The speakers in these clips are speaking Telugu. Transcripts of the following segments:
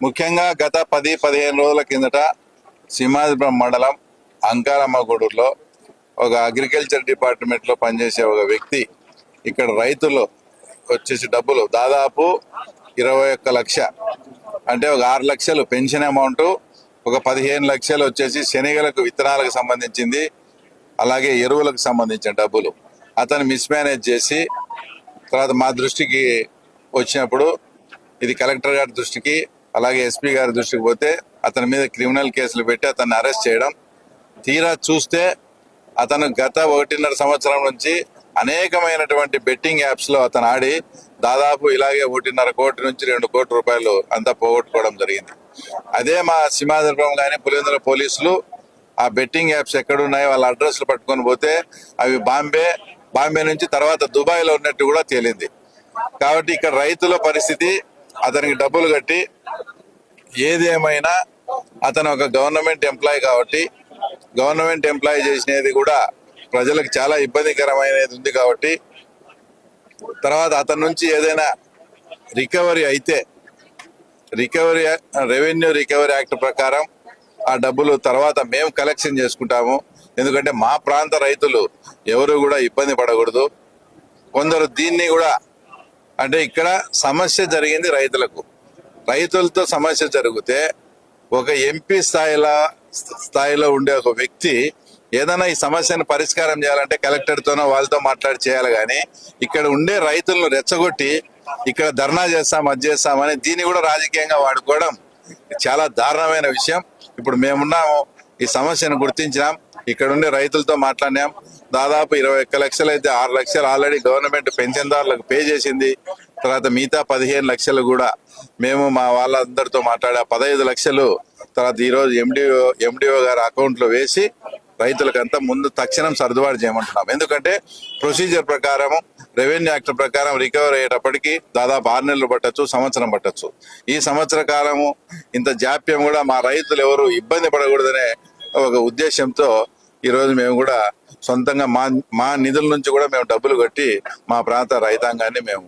ముఖ్యంగా గత పది పదిహేను రోజుల కిందట సింహాద్రిపురం మండలం అంకారమ్మగూడూరులో ఒక అగ్రికల్చర్ డిపార్ట్మెంట్లో పనిచేసే ఒక వ్యక్తి ఇక్కడ రైతులు వచ్చేసి డబ్బులు దాదాపు ఇరవై ఒక్క లక్ష అంటే ఒక ఆరు లక్షలు పెన్షన్ అమౌంట్ ఒక పదిహేను లక్షలు వచ్చేసి శనగలకు విత్తనాలకు సంబంధించింది. అలాగే ఎరువులకు సంబంధించిన డబ్బులు అతను మిస్మేనేజ్ చేసి తర్వాత మా దృష్టికి వచ్చినప్పుడు ఇది కలెక్టర్ గారి దృష్టికి అలాగే ఎస్పీ గారి దృష్టికి పోతే అతని మీద క్రిమినల్ కేసులు పెట్టి అతన్ని అరెస్ట్ చేయడం. తీరా చూస్తే అతను గత ఒకటిన్నర సంవత్సరం నుంచి అనేకమైనటువంటి బెట్టింగ్ యాప్స్లో అతను ఆడి దాదాపు ఇలాగే ఒకటిన్నర కోటి నుంచి రెండు కోట్ల రూపాయలు అంతా పోగొట్టుకోవడం జరిగింది. అదే మా సింహాద్రిపురం కానీ పులివెందుల పోలీసులు ఆ బెట్టింగ్ యాప్స్ ఎక్కడున్నాయో వాళ్ళ అడ్రస్లు పట్టుకొని పోతే అవి బాంబే బాంబే నుంచి తర్వాత దుబాయ్లో ఉన్నట్టు కూడా తేలింది. కాబట్టి ఇక్కడ రైతుల పరిస్థితి అతనికి డబ్బులు కట్టి ఏదేమైనా అతను ఒక గవర్నమెంట్ ఎంప్లాయ్ కాబట్టి గవర్నమెంట్ ఎంప్లాయ్ చేసినది కూడా ప్రజలకు చాలా ఇబ్బందికరమైనది ఉంది కాబట్టి తర్వాత అతని నుంచి ఏదైనా రికవరీ అయితే రికవరీ రెవెన్యూ రికవరీ యాక్ట్ ప్రకారం ఆ డబ్బులు తర్వాత మేము కలెక్షన్ చేసుకుంటాము. ఎందుకంటే మా ప్రాంత రైతులు ఎవరు కూడా ఇబ్బంది పడకూడదు. కొందరు దీన్ని కూడా అంటే ఇక్కడ సమస్య జరిగింది రైతులకు. రైతులతో సమస్య జరిగితే ఒక ఎంపీ స్థాయిలో స్థాయిలో ఉండే ఒక వ్యక్తి ఏదైనా ఈ సమస్యను పరిష్కారం చేయాలంటే కలెక్టర్తోనో వాళ్ళతో మాట్లాడి చేయాలి కానీ ఇక్కడ ఉండే రైతులను రెచ్చగొట్టి ఇక్కడ ధర్నా చేస్తాం అది చేస్తామని దీన్ని కూడా రాజకీయంగా వాడుకోవడం చాలా దారుణమైన విషయం. ఇప్పుడు మేమున్నాము ఈ సమస్యను గుర్తించినాం. ఇక్కడ ఉండే రైతులతో మాట్లాడినాం. దాదాపు ఇరవై ఒక్క లక్షలు అయితే ఆరు లక్షలు ఆల్రెడీ గవర్నమెంట్ పెన్షన్దారులకు పే చేసింది. తర్వాత మిగతా పదిహేను లక్షలు కూడా మేము మా వాళ్ళందరితో మాట్లాడా పదహైదు లక్షలు తర్వాత ఈరోజు ఎండిఓ ఎండిఓ గారి అకౌంట్లో వేసి రైతులకంతా ముందు తక్షణం సర్దుబాటు చేయమంటున్నాం. ఎందుకంటే ప్రొసీజర్ ప్రకారము రెవెన్యూ యాక్ట్ ప్రకారం రికవర్ అయ్యేటప్పటికి దాదాపు ఆరు నెలలు పట్టొచ్చు సంవత్సరం పట్టొచ్చు. ఈ సంవత్సర కాలము ఇంత జాప్యం కూడా మా రైతులు ఎవరు ఇబ్బంది పడకూడదనే ఒక ఉద్దేశంతో ఈరోజు మేము కూడా సొంతంగా మా మా నిధుల నుంచి కూడా మేము డబ్బులు కట్టి మా ప్రాంత రైతాంగాన్ని మేము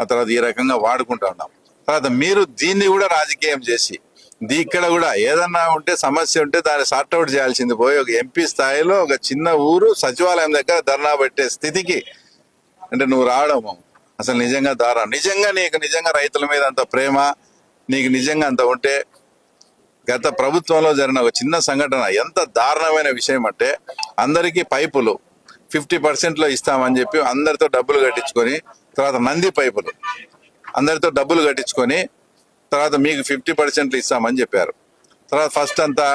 ఆ తర్వాత ఈ రకంగా వాడుకుంటా ఉన్నాం. తర్వాత మీరు దీన్ని కూడా రాజకీయం చేసి దీ ఇక్కడ కూడా ఏదన్నా ఉంటే సమస్య ఉంటే దాన్ని సార్ట్అవుట్ చేయాల్సింది పోయి ఒక ఎంపీ స్థాయిలో ఒక చిన్న ఊరు సచివాలయం దగ్గర ధర్నా పెట్టే స్థితికి అంటే నువ్వు రావడము. అసలు నిజంగా దారుణం నిజంగా నీకు నిజంగా రైతుల మీద అంత ప్రేమ? నీకు నిజంగా అంత ఉంటే గత ప్రభుత్వంలో జరిగిన ఒక చిన్న సంఘటన ఎంత దారుణమైన విషయం అంటే అందరికీ పైపులు ఫిఫ్టీ పర్సెంట్లో ఇస్తామని చెప్పి అందరితో డబ్బులు కట్టించుకొని తర్వాత నంది పైపులు అందరితో డబ్బులు కట్టించుకొని తర్వాత మీకు ఫిఫ్టీ పర్సెంట్లు ఇస్తామని చెప్పారు. తర్వాత ఫస్ట్ అంతా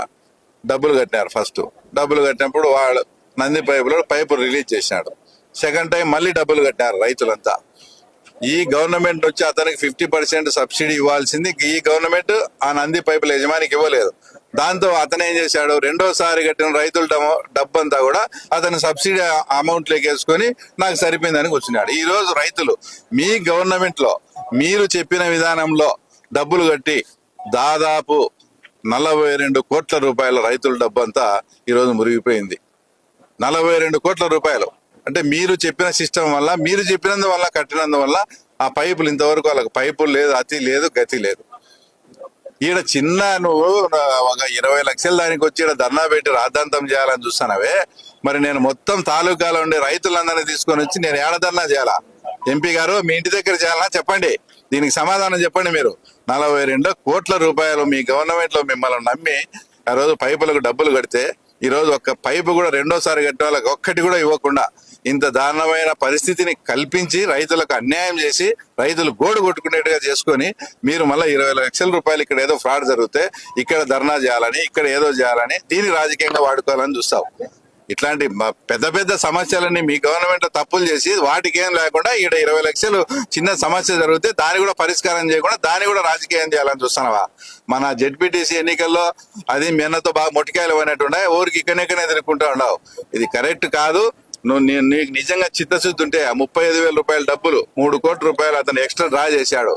డబ్బులు కట్టినారు ఫస్ట్. డబ్బులు కట్టినప్పుడు వాళ్ళు నంది పైపులో పైపు రిలీజ్ చేసినాడు. సెకండ్ టైం మళ్ళీ డబ్బులు కట్టారు రైతులంతా. ఈ గవర్నమెంట్ వచ్చి అతనికి ఫిఫ్టీ పర్సెంట్ సబ్సిడీ ఇవ్వాల్సింది. ఈ గవర్నమెంట్ ఆ నంది పైపుల యజమానికి ఇవ్వలేదు. దాంతో అతను ఏం చేశాడు? రెండోసారి కట్టిన రైతుల డబ్బంతా కూడా అతను సబ్సిడీ అమౌంట్ వేసుకొని నాకు సరిపోయిందని కూర్చున్నాడు. ఈ రోజు రైతులు మీ గవర్నమెంట్లో మీరు చెప్పిన విధానంలో డబ్బులు కట్టి దాదాపు నలభై రెండు కోట్ల రూపాయల రైతుల డబ్బంతా ఈరోజు మురిగిపోయింది. నలభై రెండు కోట్ల రూపాయలు. అంటే మీరు చెప్పిన సిస్టమ్ వల్ల మీరు చెప్పినందువల్ల కట్టినందువల్ల ఆ పైపులు ఇంతవరకు వాళ్ళకి పైపులు లేదు అతి లేదు గతి లేదు. ఈడ చిన్న నువ్వు ఒక ఇరవై లక్షల దానికి వచ్చి ఈడ ధర్నా పెట్టి రాద్ధాంతం చేయాలని చూస్తానవే మరి నేను మొత్తం తాలూకాలో ఉండే రైతులందరినీ తీసుకొని వచ్చి నేను ఏడ ధర్నా చేయాలా? ఎంపీ గారు మీ ఇంటి దగ్గర చేయాలా? చెప్పండి. దీనికి సమాధానం చెప్పండి మీరు. నలభై రెండు కోట్ల రూపాయలు మీ గవర్నమెంట్లో మిమ్మల్ని నమ్మి ఆ రోజు పైపులకు డబ్బులు కడితే ఈ రోజు ఒక్క పైపు కూడా రెండోసారి కట్టే వాళ్ళకి ఒక్కటి కూడా ఇవ్వకుండా ఇంత దారుణమైన పరిస్థితిని కల్పించి రైతులకు అన్యాయం చేసి రైతులు గోడు కొట్టుకునేట్టుగా చేసుకొని మీరు మళ్ళీ ఇరవై లక్షల రూపాయలు ఇక్కడ ఏదో ఫ్రాడ్ జరిగితే ఇక్కడ ధర్నా చేయాలని ఇక్కడ ఏదో చేయాలని దీన్ని రాజకీయంగా వాడుకోవాలని చూస్తావు. ఇట్లాంటి పెద్ద పెద్ద సమస్యలన్నీ మీ గవర్నమెంట్ తప్పులు చేసి వాటికి ఏం లేకుండా ఈడ ఇరవై లక్షలు చిన్న సమస్య జరిగితే దాన్ని కూడా పరిష్కారం చేయకుండా దాన్ని కూడా రాజకీయం చేయాలని చూస్తున్నావా? మన జెడ్పీటీసీ ఎన్నికల్లో అది మెన్నతో బాగా మొట్టికాయలు పోయినట్టుండే ఊరికి ఇక్కడెక్కడనే తిరుగుకుంటా ఉండవు ఇది కరెక్ట్ కాదు నువ్వు నీకు నిజంగా చిత్తశుద్ధి ఉంటే ఆ ముప్పై ఐదు వేల రూపాయల డబ్బులు మూడు కోట్ల రూపాయలు అతను ఎక్స్ట్రా డ్రా చేశాడు.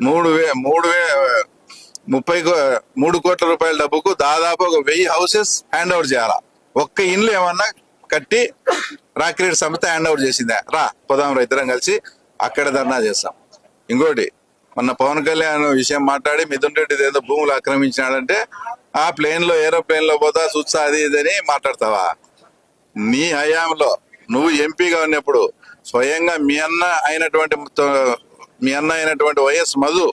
మూడు వే మూడు వే ముప్పై కో- మూడు కోట్ల రూపాయల డబ్బుకు దాదాపు ఒక వెయ్యి హౌసెస్ హ్యాండ్ ఓవర్ చేయాలా? ఒక్క ఇండ్లు ఏమన్నా కట్టి రాక్రీడ్ సంస్థ హ్యాండ్ ఓవర్ చేసిందే? రా పోదాం రా ఇద్దరం కలిసి అక్కడ ధర్నా చేస్తాం. ఇంకోటి మొన్న పవన్ కళ్యాణ్ విషయం మాట్లాడి మిథున్ రెడ్డి ఏదో భూములు ఆక్రమించినాడంటే ఆ ప్లేన్లో ఏరోప్లేన్లో పోతా చూస్తా అది ఇదని మాట్లాడతావా? నీ హయాంలో నువ్వు ఎంపీగా ఉన్నప్పుడు స్వయంగా మీ అన్న అయినటువంటి మీ అన్న అయినటువంటి వైఎస్ మధు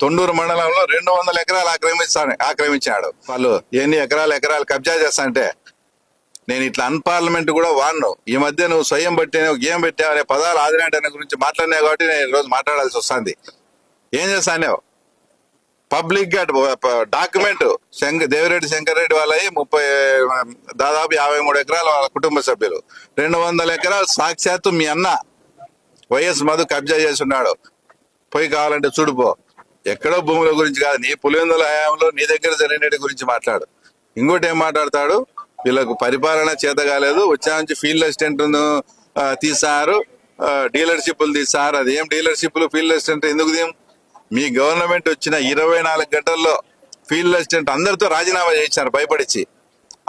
తొండూరు మండలంలో రెండు వందల ఎకరాలు ఆక్రమిస్తాను ఆక్రమించాడు. వాళ్ళు ఎన్ని ఎకరాలు ఎకరాలు కబ్జా చేస్తా అంటే నేను ఇట్లా అన్పార్లమెంట్ కూడా వాడను. ఈ మధ్య నువ్వు స్వయం బట్టి ఏం పెట్టావు అనే పదాలు ఆదినాటన గురించి మాట్లాడినావు కాబట్టి నేను ఈరోజు మాట్లాడాల్సి వస్తుంది. ఏం చేస్తానేవు పబ్లిక్గా డాక్యుమెంట్ శంకర్ దేవిరెడ్డి శంకర్ రెడ్డి వాళ్ళవి ముప్పై దాదాపు యాభై మూడు ఎకరాలు వాళ్ళ కుటుంబ సభ్యులు. రెండు వందల ఎకరాలు సాక్షాత్తు మీ అన్న వైఎస్ మధు కబ్జా చేసి ఉన్నాడు పోయి కావాలంటే చూడుపో ఎక్కడో భూముల గురించి కాదు నీ పులివెందుల హయాంలో నీ దగ్గర జరిగినటి గురించి మాట్లాడు. ఇంకోటి ఏం మాట్లాడతాడు? వీళ్ళకు పరిపాలన చేత కాలేదు. వచ్చా నుంచి ఫీల్డ్ అసిస్టెంట్ తీసారు డీలర్షిప్లు తీసారు అది ఏం డీలర్షిప్లు ఫీల్డ్ అసిస్టెంట్ ఎందుకు తీయం? మీ గవర్నమెంట్ వచ్చిన ఇరవై నాలుగు గంటల్లో ఫీల్డ్ అసిస్టెంట్ అందరితో రాజీనామా చేయించారు భయపడిచి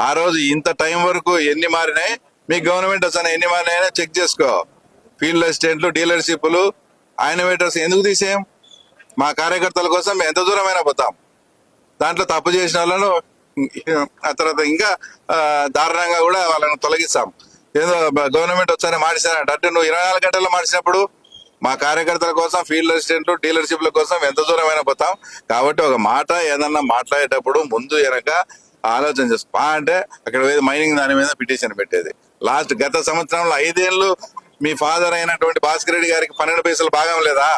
ఆ రోజు ఇంత టైం వరకు ఎన్ని మారినాయి? మీ గవర్నమెంట్ వచ్చిన ఎన్ని మారినాయో చెక్ చేసుకో. ఫీల్డ్ అసిస్టెంట్లు డీలర్షిప్లు ఆయన వెయిటర్స్ ఎందుకు తీసేయం? మా కార్యకర్తల కోసం మేము ఎంత దూరమైనా పోతాం. దాంట్లో తప్పు చేసిన వాళ్ళను ఆ తర్వాత ఇంకా దారుణంగా కూడా వాళ్ళని తొలగిస్తాం. ఏదో గవర్నమెంట్ వచ్చారని మార్చారంట అంటే నువ్వు ఇరవై నాలుగు గంటల్లో మార్చినప్పుడు మా కార్యకర్తల కోసం ఫీల్డ్ అసిస్టెంట్లు డీలర్షిప్ల కోసం ఎంత దూరమైనా పోతాం. కాబట్టి ఒక మాట ఏదన్నా మాట్లాడేటప్పుడు ముందు వెనక ఆలోచన చేస్తా అంటే అక్కడ మైనింగ్ దాని మీద పిటిషన్ పెట్టేది. లాస్ట్ గత సంవత్సరంలో ఐదేళ్ళు మీ ఫాదర్ అయినటువంటి భాస్కర్ రెడ్డి గారికి పన్నెండు పైసలు భాగం లేదా?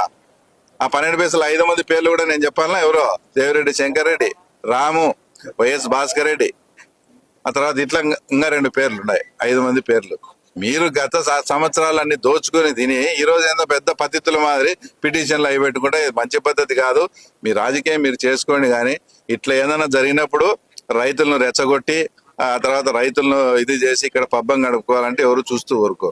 ఆ పన్నెండు పైసలు ఐదు మంది పేర్లు కూడా నేను చెప్పాలా ఎవరో? Devireddy Shankar Reddy Ramu Y S Bhaskar Reddy. ఆ తర్వాత ఇట్లా ఇంకా రెండు పేర్లు ఉన్నాయి. ఐదు మంది పేర్లు. మీరు గత సంవత్సరాలన్నీ దోచుకొని తిని ఈ రోజు ఏందో పెద్ద పద్ధతుల మాదిరి పిటిషన్లు అవి పెట్టుకుంటే మంచి పద్ధతి కాదు. మీ రాజకీయం మీరు చేసుకోండి కానీ ఇట్లా ఏదైనా జరిగినప్పుడు రైతులను రెచ్చగొట్టి ఆ తర్వాత రైతులను ఇది చేసి ఇక్కడ పబ్బం గడుపుకోవాలంటే ఎవరు చూస్తూ ఊరుకో.